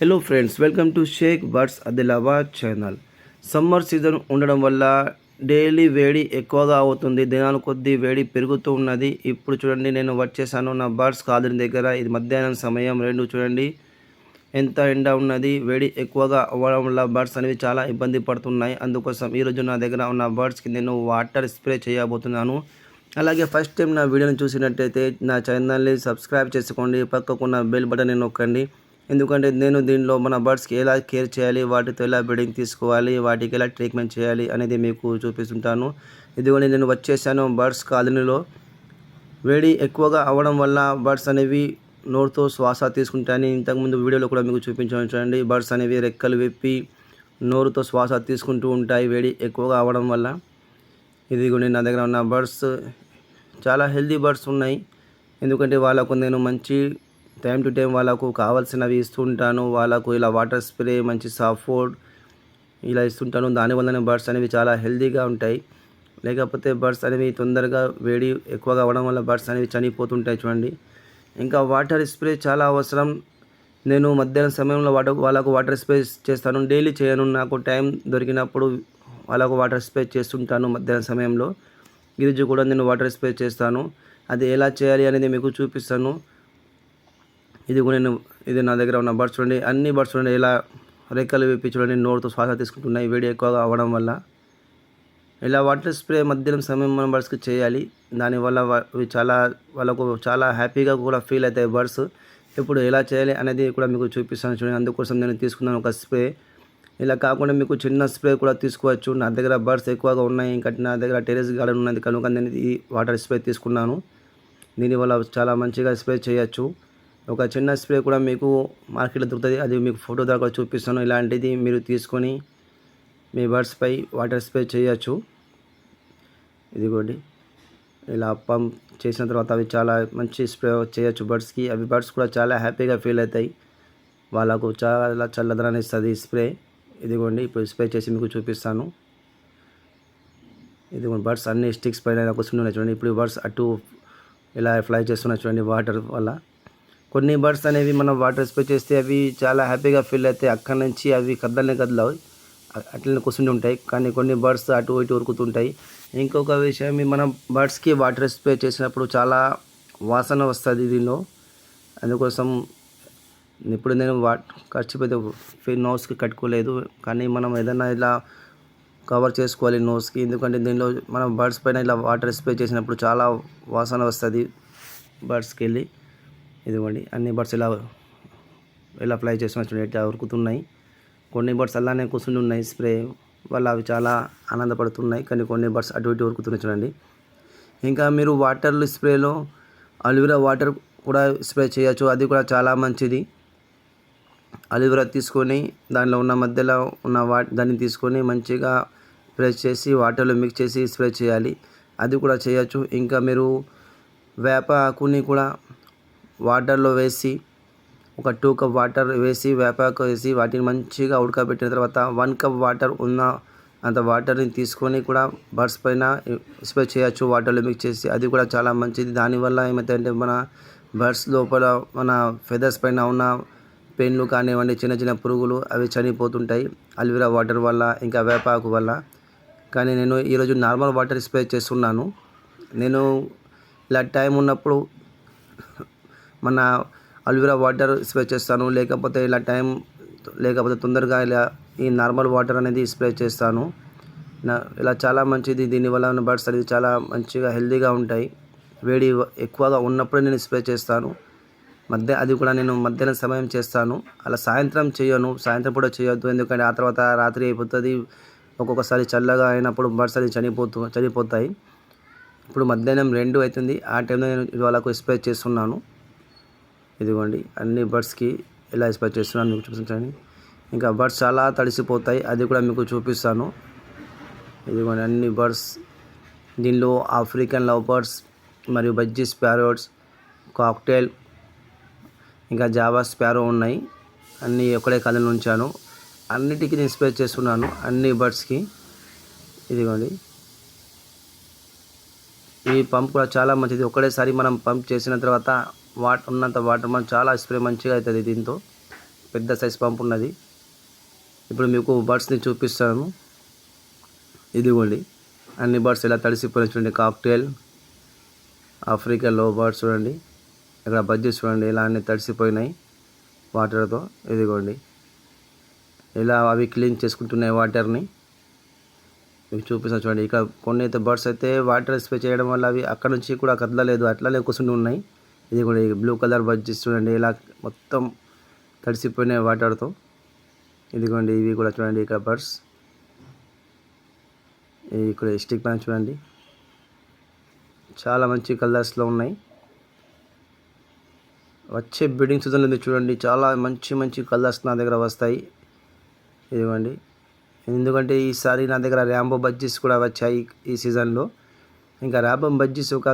Hello friends welcome to Shaik birds Adilabad channel summer season ఉండడం వల్ల daily వేడి ఎక్కువగా అవుతుంది. దినాలు కొద్దీ వేడి పెరుగుతూ ఉన్నది. ఇప్పుడు చూడండి నేను వచ్చేసాను నా బర్డ్స్ కాదని దగ్గర ఇది మధ్యాహ్నం సమయం రెండు చూడండి. ఎంత ఎండ ఉన్నది వేడి ఎక్కువగా అవ్వడం వల్ల బర్డ్స్ అనేవి చాలా ఇబ్బంది పడుతున్నాయి. అందుకోసం ఈరోజు నా దగ్గర ఉన్న బర్డ్స్కి నేను వాటర్ స్ప్రే చేయబోతున్నాను. అలాగే ఫస్ట్ టైం నా వీడియోని చూసినట్టయితే నా ఛానల్ని సబ్స్క్రైబ్ చేసుకోండి. పక్కకున్న బెల్ బటన్ నొక్కండి. ఎందుకంటే నేను దీనిలో మన బర్డ్స్కి ఎలా కేర్ చేయాలి వాటితో ఎలా బ్రీడింగ్ తీసుకోవాలి వాటికి ఎలా ట్రీట్మెంట్ చేయాలి అనేది మీకు చూపిస్తుంటాను. ఇదిగోండి నేను వచ్చేసాను బర్డ్స్ కాలనీలో. వేడి ఎక్కువగా అవ్వడం వల్ల బర్డ్స్ అనేవి నోరుతో శ్వాస తీసుకుంటాయని ఇంతకుముందు వీడియోలో కూడా మీకు చూపించాను చూడండి. బర్డ్స్ అనేవి రెక్కలు విప్పి నోరుతో శ్వాస తీసుకుంటూ ఉంటాయి వేడి ఎక్కువగా అవ్వడం వల్ల. ఇదిగోండి నా దగ్గర ఉన్న బర్డ్స్ చాలా హెల్దీ బర్డ్స్ ఉన్నాయి. ఎందుకంటే వాళ్ళకు నేను మంచి టైం టు టైం వాళ్ళకు కావాల్సినవి ఇస్తుంటాను వాళ్ళకు ఇలా వాటర్ స్ప్రే మంచి సాఫ్ట్ ఫుడ్ ఇలా ఇస్తుంటాను. దానివల్లనే బర్డ్స్ అనేవి చాలా హెల్దీగా ఉంటాయి. లేకపోతే బర్డ్స్ అనేవి తొందరగా వేడి ఎక్కువగా అవ్వడం వల్ల బర్డ్స్ అనేవి చనిపోతుంటాయి చూడండి. ఇంకా వాటర్ స్ప్రే చాలా అవసరం. నేను మధ్యాహ్నం సమయంలో వాటర్ వాళ్ళకు వాటర్ స్ప్రే చేస్తాను. డైలీ చేయను. నాకు టైం దొరికినప్పుడు వాళ్ళకు వాటర్ స్ప్రే చేస్తుంటాను మధ్యాహ్నం సమయంలో. గిరిజు కూడా నేను వాటర్ స్ప్రే చేస్తాను. అది ఎలా చేయాలి అనేది మీకు చూపిస్తాను. ఇది కూడా నేను ఇది నా దగ్గర ఉన్న బర్డ్స్ చూడండి. అన్ని బర్డ్స్ చూడండి ఇలా రెక్కలు విప్పి చూడండి నోరుతో శ్వాస తీసుకుంటున్నాయి. వేడి ఎక్కువగా అవ్వడం వల్ల. ఇలా వాటర్ స్ప్రే మధ్యాహ్నం సమయం మనం బర్డ్స్కి చేయాలి. దానివల్ల అవి చాలా వాళ్ళకు చాలా హ్యాపీగా కూడా ఫీల్ అవుతాయి బర్డ్స్. ఇప్పుడు ఎలా చేయాలి అనేది కూడా మీకు చూపిస్తాను చూడండి. అందుకోసం నేను తీసుకున్నాను ఒక స్ప్రే. ఇలా కాకుండా మీకు చిన్న స్ప్రే కూడా తీసుకోవచ్చు. నా దగ్గర బర్డ్స్ ఎక్కువగా ఉన్నాయి. ఇంకా నా దగ్గర టెరెస్ గార్డెన్ ఉన్నది. కనుక నేను ఈ వాటర్ స్ప్రే తీసుకున్నాను. దీనివల్ల చాలా మంచిగా స్ప్రే చేయొచ్చు. ఒక చిన్న స్ప్రే కూడా మీకు మార్కెట్లో దొరుకుతుంది. అది మీకు ఫోటో ద్వారా కూడా చూపిస్తాను. ఇలాంటిది మీరు తీసుకొని మీ బర్డ్స్పై వాటర్ స్ప్రే చేయొచ్చు. ఇదిగోండి. ఇలా పంప్ చేసిన తర్వాత అవి చాలా మంచి స్ప్రే చేయొచ్చు బర్డ్స్కి అవి బర్డ్స్ కూడా చాలా హ్యాపీగా ఫీల్ అవుతాయి. వాళ్ళకు చాలా చల్లదనాన్ని ఇస్తుంది ఈ స్ప్రే. ఇదిగోండి. ఇప్పుడు స్ప్రే చేసి మీకు చూపిస్తాను. ఇదిగోండి. బర్డ్స్ అన్ని స్టిక్స్ పైన కూర్చున్నాయి చూడండి. ఇప్పుడు బర్డ్స్ అటు ఇలా ఫ్లై చేస్తున్నాయి చూడండి వాటర్ వల్ల. కొన్ని బర్డ్స్ అనేవి మనం వాటర్ స్ప్రే చేస్తే అవి చాలా హ్యాపీగా ఫీల్ అవుతాయి. అక్కడి నుంచి అవి కదలనే కదలవు. అట్లనే కూర్చుని ఉంటాయి. కానీ కొన్ని బర్డ్స్ అటు ఇటు ఉరుకుతుంటాయి. ఇంకొక విషయం మనం బర్డ్స్కి వాటర్ స్ప్రే చేసినప్పుడు చాలా వాసన వస్తుంది దీనిలో. అందుకోసం ఇప్పుడు నేను వా ఖర్చుపోతే నోస్కి కట్టుకోలేదు. కానీ మనం ఏదైనా ఇలా కవర్ చేసుకోవాలి నోస్కి. ఎందుకంటే దీనిలో మనం బర్డ్స్ పైన ఇలా వాటర్ స్ప్రే చేసినప్పుడు చాలా వాసన వస్తుంది బర్డ్స్కి వెళ్ళి. ఇదిగోండి అన్ని బర్డ్స్ ఇలా ఇలా ఫ్లై చేస్తున్నా ఉరుకుతున్నాయి. కొన్ని బర్డ్స్ అలానే కూర్చుని ఉన్నాయి స్ప్రే వల్ల అవి చాలా ఆనందపడుతున్నాయి. కానీ కొన్ని బర్డ్స్ అటు ఇటు ఉరుకుతున్నాయి చూడండి. ఇంకా మీరు వాటర్ స్ప్రేలో అలోవెరా వాటర్ కూడా స్ప్రే చేయొచ్చు. అది కూడా చాలా మంచిది. అలోవెరా తీసుకొని దానిలో ఉన్న మధ్యలో ఉన్న వా దాన్ని తీసుకొని మంచిగా ప్రెస్ చేసి వాటర్లో మిక్స్ చేసి స్ప్రే చేయాలి. అది కూడా చేయొచ్చు. ఇంకా మీరు వేప ఆకుని కూడా వాటర్లో వేసి ఒక టూ కప్ వాటర్ వేసి వేపాకు వేసి వాటిని మంచిగా ఉడకబెట్టిన తర్వాత వన్ కప్ వాటర్ ఉన్న అంత వాటర్ని తీసుకొని కూడా బర్డ్స్ పైన స్ప్రే చేయొచ్చు వాటర్లో మిక్స్ చేసి. అది కూడా చాలా మంచిది. దానివల్ల ఏమవుతాయంటే మన బర్డ్స్ లోపల మన ఫెదర్స్ పైన ఉన్న పెన్లు కానివ్వండి చిన్న చిన్న పురుగులు అవి చనిపోతుంటాయి అల్వీరా వాటర్ వల్ల ఇంకా వేపాకు వల్ల. కానీ నేను ఈరోజు నార్మల్ వాటర్ స్ప్రే చేస్తున్నాను. నేను ఇలా టైం ఉన్నప్పుడు మన అల్వీరా వాటర్ స్ప్రే చేస్తాను లేకపోతే ఇలా టైం లేకపోతే తొందరగా ఇలా ఈ నార్మల్ వాటర్ అనేది స్ప్రే చేస్తాను. ఇలా చాలా మంచిది దీనివల్ల బర్డ్స్ అనేది చాలా మంచిగా హెల్తీగా ఉంటాయి. వేడి ఎక్కువగా ఉన్నప్పుడే నేను స్ప్రే చేస్తాను. మధ్య అది కూడా నేను మధ్యాహ్నం సమయం చేస్తాను. అలా సాయంత్రం చేయను సాయంత్రం కూడా చేయొద్దు ఎందుకంటే ఆ తర్వాత రాత్రి అయిపోతుంది. ఒక్కొక్కసారి చల్లగా అయినప్పుడు బర్డ్స్ అనేది చనిపోతూ చనిపోతాయి. ఇప్పుడు మధ్యాహ్నం రెండు అవుతుంది ఆ టైంలో నేను వాళ్ళకు స్ప్రే చేస్తున్నాను. ఇదిగోండి అన్ని బర్డ్స్కి ఎలా స్ప్రే చేస్తున్నాను మీకు చూపించండి ఇంకా బర్డ్స్ చాలా తడిసిపోతాయి అది కూడా మీకు చూపిస్తాను. ఇదిగోండి అన్ని బర్డ్స్ దీనిలో ఆఫ్రికన్ లవ్ బర్డ్స్ మరియు బజ్జీ స్పారోట్స్ కాక్టైల్ ఇంకా జావా స్పారో ఉన్నాయి. అన్నీ ఒకటే కథలు ఉంచాను. అన్నిటికీ నేను స్ప్రే చేస్తున్నాను అన్ని బర్డ్స్కి ఇదిగోండి ఈ పంప్ కూడా చాలా మంచిది. ఒకటేసారి మనం పంప్ చేసిన తర్వాత వాటర్ ఉన్నంత వాటర్ మనం చాలా స్ప్రే మంచిగా అవుతుంది దీంతో. పెద్ద సైజ్ పంప్ ఉన్నది. ఇప్పుడు మీకు బర్డ్స్ని చూపిస్తాను. ఇదిగోండి. అన్ని బర్డ్స్ ఇలా తడిసిపోయిన చూడండి. కాక్టైల్ ఆఫ్రికా లో బర్డ్స్ చూడండి. ఇక్కడ బజ్జీ చూడండి. ఇలా అన్ని తడిసిపోయినాయి వాటర్తో. ఇదిగోండి. ఇలా అవి క్లీన్ చేసుకుంటున్నాయి వాటర్ని. మీకు చూపిస్తాను చూడండి. ఇక్కడ కొన్ని అయితే బర్డ్స్ అయితే వాటర్ స్ప్రే చేయడం వల్ల అవి అక్కడ నుంచి కూడా కదలలేదు. అట్లానే కూర్చుని ఉన్నాయి. ఇది కూడా బ్లూ కలర్ బజ్జెస్ చూడండి ఇలా మొత్తం తడిసిపోయినాయి వాటర్తో. ఇదిగోండి ఇవి కూడా చూడండి ఇక్కడ బర్డ్స్ ఇక్కడ స్టిక్ ప్యాన్ చూడండి. చాలా మంచి కలర్స్లో ఉన్నాయి. వచ్చే బిల్డింగ్ సీజన్లో మీరు చూడండి చాలా మంచి మంచి కలర్స్ నా దగ్గర వస్తాయి. ఇదిగోండి ఎందుకంటే ఈసారి నా దగ్గర ర్యాంబో బజ్జీస్ కూడా వచ్చాయి ఈ సీజన్లో ఇంకా ర్యాంబో బజ్జీస్ ఒక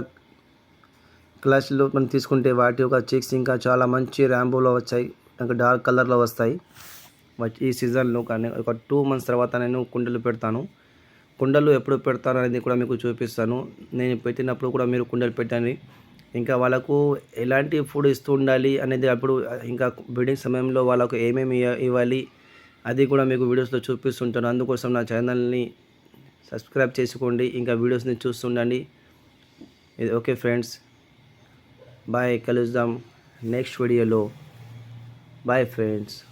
క్లాస్లో మనం తీసుకుంటే వాటి యొక్క చిక్స్ ఇంకా చాలా మంచి ర్యాంబోలో వచ్చాయి. ఇంకా డార్క్ కలర్లో వస్తాయి. ఈ సీజన్లో కానీ ఒక టూ మంత్స్ తర్వాత నేను కుండలు పెడతాను. కుండలు ఎప్పుడు పెడతాను అనేది కూడా మీకు చూపిస్తాను. నేను పెట్టినప్పుడు కూడా మీరు కుండలు పెట్టండి. ఇంకా వాళ్ళకు ఎలాంటి ఫుడ్ ఇస్తూ ఉండాలి అనేది అప్పుడు ఇంకా బ్రీడింగ్ సమయంలో వాళ్ళకు ఏమేమి ఇవ్వాలి అది కూడా మీకు వీడియోస్లో చూపిస్తుంటాను. అందుకోసం నా ఛానల్ని సబ్స్క్రైబ్ చేసుకోండి. ఇంకా వీడియోస్ని చూస్తుండండి. ఇది okay friends. Bye. Kaluzam. Next video low. Bye friends.